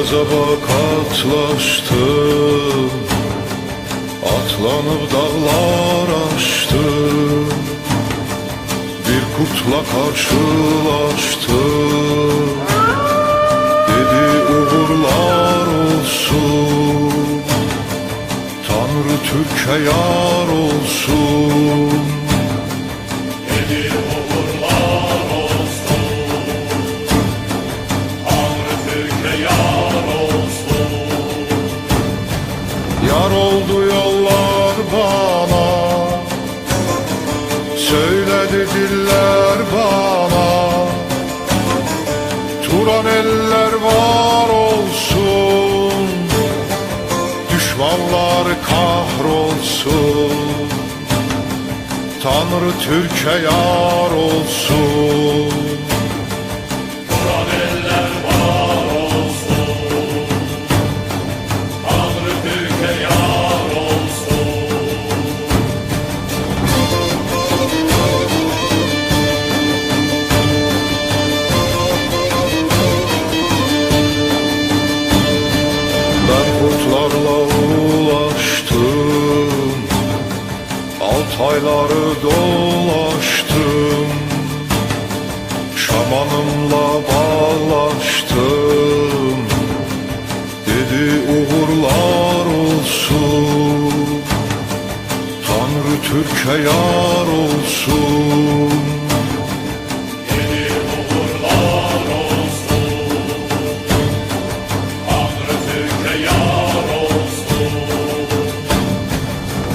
Gazaba katlaştım Atlanıp dağlar aştım. Bir kurtla karşılaştım. Dedi uğurlar olsun. Tanrı Türk'e yar olsun Diller bana Turan eller var olsun Düşmanlar kahrolsun Tanrı Türk'e yar olsun Altayları dolaştım Şamanımla bağlaştım. Dedi uğurlar olsun Tanrı Türk'e yar olsun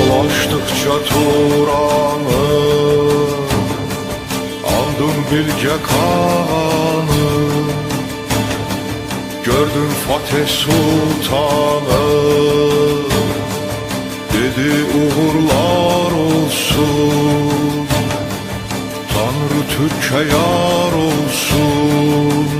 Dolaştıkça Turan'ı Andım Bilge Kağan'ı Gördüm Fatih Sultan'ı Dedi uğurlar olsun. Tanrı Türk'e yar olsun